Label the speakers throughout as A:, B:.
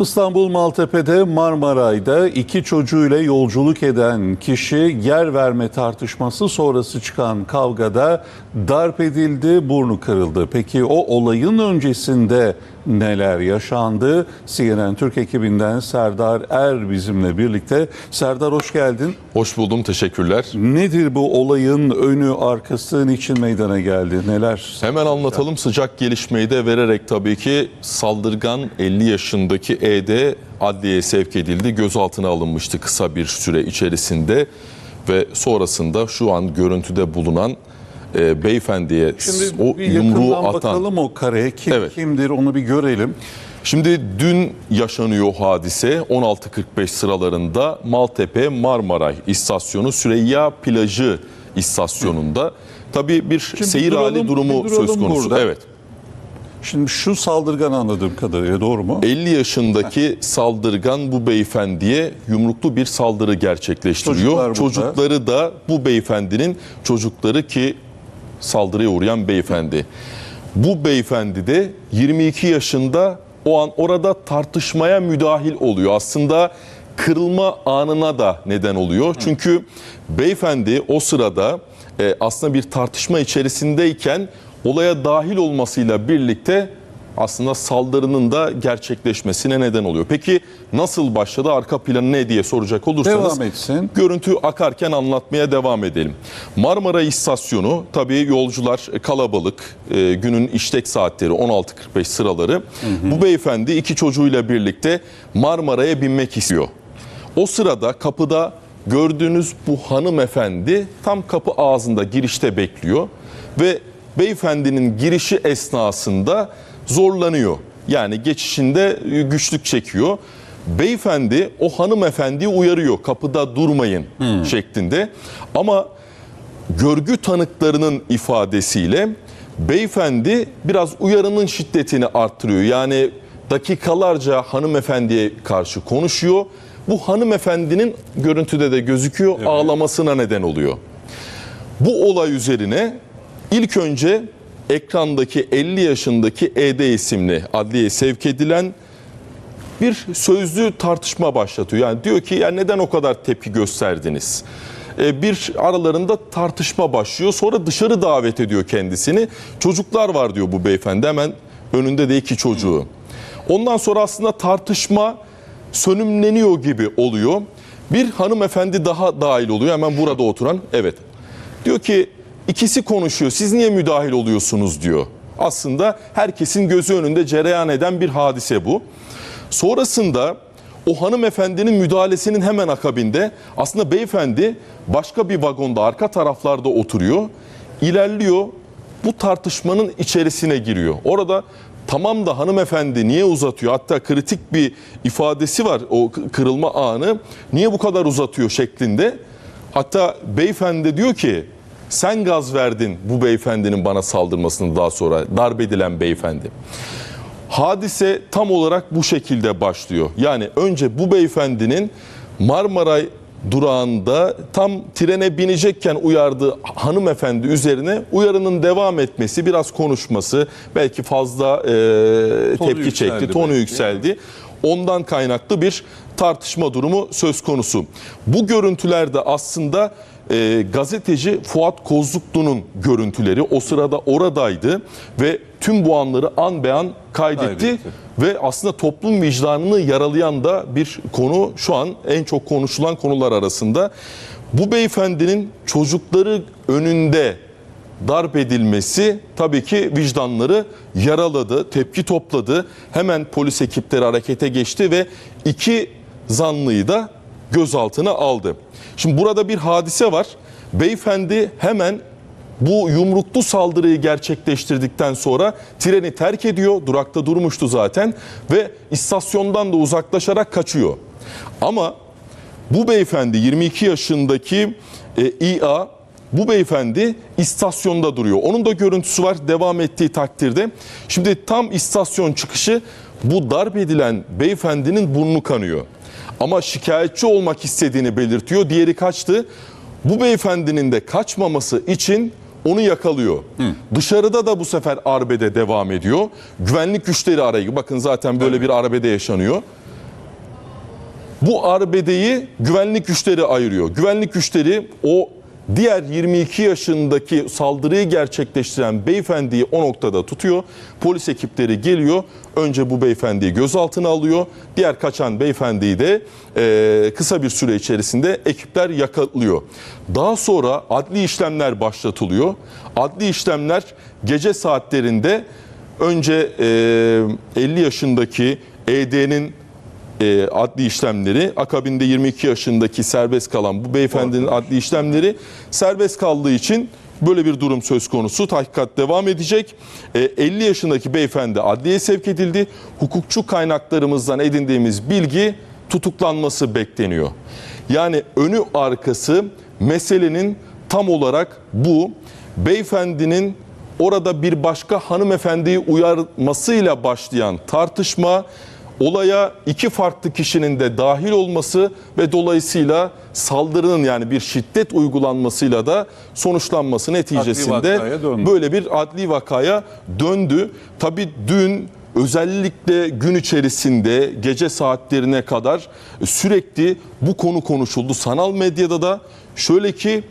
A: İstanbul Maltepe'de Marmaray'da iki çocuğuyla yolculuk eden kişi yer verme tartışması sonrası çıkan kavgada darp edildi, burnu kırıldı. Peki o olayın öncesinde neler yaşandı? CNN Türk ekibinden Serdar Er bizimle birlikte. Serdar hoş geldin.
B: Hoş buldum, teşekkürler.
A: Nedir bu olayın önü arkası niçin meydana geldi? Neler?
B: Hemen anlatalım sıcak gelişmeyi de vererek tabii ki saldırgan 50 yaşındaki ED adliyeye sevk edildi. Gözaltına alınmıştı kısa bir süre içerisinde ve sonrasında şu an görüntüde bulunan e, beyefendiye
A: Şimdi
B: o
A: bir
B: yumruğu atan
A: bakalım o kareye. Kim
B: Evet.
A: kimdir onu bir görelim.
B: Şimdi dün yaşanıyor hadise 16.45 sıralarında Maltepe Marmaray istasyonu Süreyya Plajı istasyonunda. Tabii bir seyir
A: duralım,
B: hali durumu
A: duralım
B: söz konusu.
A: burada.
B: Evet.
A: Şimdi şu saldırgan anladığım kadarıyla doğru mu?
B: 50 yaşındaki saldırgan bu beyefendiye yumruklu bir saldırı gerçekleştiriyor.
A: Çocuklar burada.
B: Çocukları da bu beyefendinin çocukları ki saldırıya uğrayan beyefendi. Bu beyefendi de 22 yaşında o an orada tartışmaya müdahil oluyor. Aslında kırılma anına da neden oluyor. Çünkü beyefendi o sırada e, aslında bir tartışma içerisindeyken olaya dahil olmasıyla birlikte aslında saldırının da gerçekleşmesine neden oluyor. Peki nasıl başladı? Arka planı ne diye soracak olursanız
A: Devam etsin.
B: görüntü akarken anlatmaya devam edelim. Marmara İstasyonu tabii yolcular kalabalık. e, günün işlek saatleri 16.45 sıraları. Bu beyefendi iki çocuğuyla birlikte Marmara'ya binmek istiyor. O sırada kapıda gördüğünüz bu hanımefendi tam kapı ağzında girişte bekliyor ve beyefendinin girişi esnasında zorlanıyor. Yani geçişinde güçlük çekiyor. Beyefendi o hanımefendiyi uyarıyor kapıda durmayın şeklinde. Ama görgü tanıklarının ifadesiyle beyefendi biraz uyarının şiddetini arttırıyor. Yani dakikalarca hanımefendiye karşı konuşuyor. Bu hanımefendinin görüntüde de gözüküyor ağlamasına neden oluyor. Bu olay üzerine ilk önce ekrandaki 50 yaşındaki ED isimli adliyeye sevk edilen bir sözlü tartışma başlatıyor. Yani diyor ki ya neden o kadar tepki gösterdiniz? Ee, bir aralarında tartışma başlıyor. Sonra dışarı davet ediyor kendisini. Çocuklar var diyor bu beyefendi. Hemen önünde de iki çocuğu. Ondan sonra aslında tartışma sönümleniyor gibi oluyor. Bir hanımefendi daha dahil oluyor. Hemen burada oturan. Evet. Diyor ki ikisi konuşuyor. Siz niye müdahil oluyorsunuz diyor. Aslında herkesin gözü önünde cereyan eden bir hadise bu. Sonrasında o hanımefendinin müdahalesinin hemen akabinde aslında beyefendi başka bir vagonda arka taraflarda oturuyor. İlerliyor bu tartışmanın içerisine giriyor. Orada tamam da hanımefendi niye uzatıyor? Hatta kritik bir ifadesi var o kırılma anı. Niye bu kadar uzatıyor şeklinde. Hatta beyefendi diyor ki sen gaz verdin bu beyefendinin bana saldırmasını daha sonra darp edilen beyefendi. Hadise tam olarak bu şekilde başlıyor. Yani önce bu beyefendinin Marmaray durağında tam trene binecekken uyardığı hanımefendi üzerine uyarının devam etmesi, biraz konuşması, belki fazla e, tepki
A: yükseldi
B: çekti, tonu
A: belki.
B: yükseldi. Ondan kaynaklı bir tartışma durumu söz konusu. Bu görüntülerde aslında e, gazeteci Fuat Kozluklu'nun görüntüleri o sırada oradaydı ve tüm bu anları an be an kaydetti.
A: Kaydetti.
B: Ve aslında toplum vicdanını yaralayan da bir konu şu an en çok konuşulan konular arasında. Bu beyefendinin çocukları önünde darp edilmesi tabii ki vicdanları yaraladı, tepki topladı. Hemen polis ekipleri harekete geçti ve iki zanlıyı da gözaltına aldı. Şimdi burada bir hadise var. Beyefendi hemen bu yumruklu saldırıyı gerçekleştirdikten sonra treni terk ediyor. Durakta durmuştu zaten ve istasyondan da uzaklaşarak kaçıyor. Ama bu beyefendi 22 yaşındaki e, İA bu beyefendi istasyonda duruyor. Onun da görüntüsü var devam ettiği takdirde. Şimdi tam istasyon çıkışı bu darp edilen beyefendinin burnu kanıyor. Ama şikayetçi olmak istediğini belirtiyor. Diğeri kaçtı. Bu beyefendinin de kaçmaması için onu yakalıyor. Dışarıda da bu sefer arbede devam ediyor. Güvenlik güçleri arayı. Bakın zaten böyle bir arbede yaşanıyor. Bu arbedeyi güvenlik güçleri ayırıyor. Güvenlik güçleri o diğer 22 yaşındaki saldırıyı gerçekleştiren beyefendiyi o noktada tutuyor. Polis ekipleri geliyor. Önce bu beyefendiyi gözaltına alıyor. Diğer kaçan beyefendiyi de e, kısa bir süre içerisinde ekipler yakalıyor. Daha sonra adli işlemler başlatılıyor. Adli işlemler gece saatlerinde önce e, 50 yaşındaki ED'nin e, adli işlemleri, akabinde 22 yaşındaki serbest kalan bu beyefendinin adli işlemleri serbest kaldığı için böyle bir durum söz konusu. Tahkikat devam edecek. E, 50 yaşındaki beyefendi adliyeye sevk edildi. Hukukçu kaynaklarımızdan edindiğimiz bilgi tutuklanması bekleniyor. Yani önü arkası meselenin tam olarak bu. Beyefendinin orada bir başka hanımefendiyi uyarmasıyla başlayan tartışma olaya iki farklı kişinin de dahil olması ve dolayısıyla saldırının yani bir şiddet uygulanmasıyla da sonuçlanması neticesinde böyle bir adli vakaya döndü. Tabii dün özellikle gün içerisinde gece saatlerine kadar sürekli bu konu konuşuldu. Sanal medyada da şöyle ki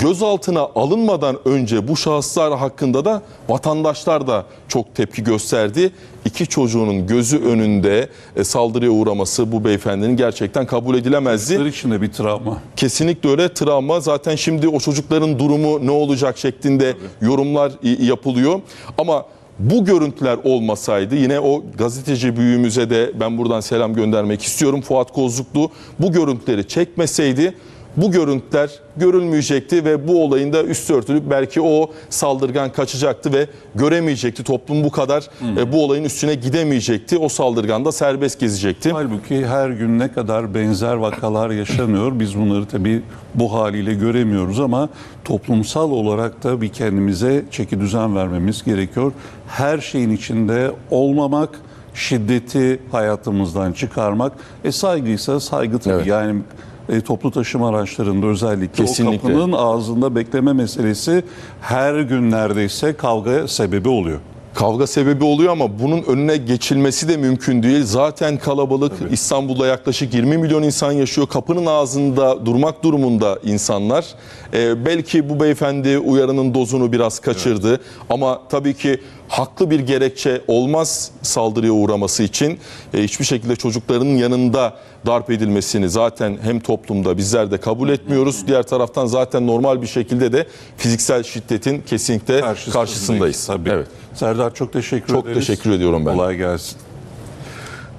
B: gözaltına alınmadan önce bu şahıslar hakkında da vatandaşlar da çok tepki gösterdi. İki çocuğunun gözü önünde e, saldırıya uğraması bu beyefendinin gerçekten kabul edilemezdi.
A: Çocuklar için de bir travma.
B: Kesinlikle öyle travma. Zaten şimdi o çocukların durumu ne olacak şeklinde yorumlar y- yapılıyor. Ama bu görüntüler olmasaydı yine o gazeteci büyüğümüze de ben buradan selam göndermek istiyorum. Fuat Kozluklu bu görüntüleri çekmeseydi bu görüntüler görülmeyecekti ve bu olayın da üstü örtülüp belki o saldırgan kaçacaktı ve göremeyecekti. Toplum bu kadar e, bu olayın üstüne gidemeyecekti. O saldırgan da serbest gezecekti.
A: Halbuki her gün ne kadar benzer vakalar yaşanıyor. Biz bunları tabii bu haliyle göremiyoruz ama toplumsal olarak da bir kendimize çeki düzen vermemiz gerekiyor. Her şeyin içinde olmamak, şiddeti hayatımızdan çıkarmak. E saygıysa saygı tabii.
B: Evet.
A: Yani e, toplu taşıma araçlarında özellikle
B: Kesinlikle.
A: o kapının ağzında bekleme meselesi her gün neredeyse kavga sebebi oluyor.
B: Kavga sebebi oluyor ama bunun önüne geçilmesi de mümkün değil. Zaten kalabalık. İstanbul'da yaklaşık 20 milyon insan yaşıyor. Kapının ağzında durmak durumunda insanlar. Ee, belki bu beyefendi uyarının dozunu biraz kaçırdı. Ama tabii ki haklı bir gerekçe olmaz saldırıya uğraması için. Ee, hiçbir şekilde çocukların yanında darp edilmesini zaten hem toplumda bizler de kabul etmiyoruz. Diğer taraftan zaten normal bir şekilde de fiziksel şiddetin kesinlikle
A: Karşısındayız,
B: karşısındayız.
A: Tabii.
B: Evet.
A: Serdar çok teşekkür
B: Çok
A: ederiz.
B: teşekkür ediyorum ben.
A: Kolay gelsin.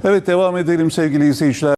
A: Evet devam edelim sevgili izleyiciler.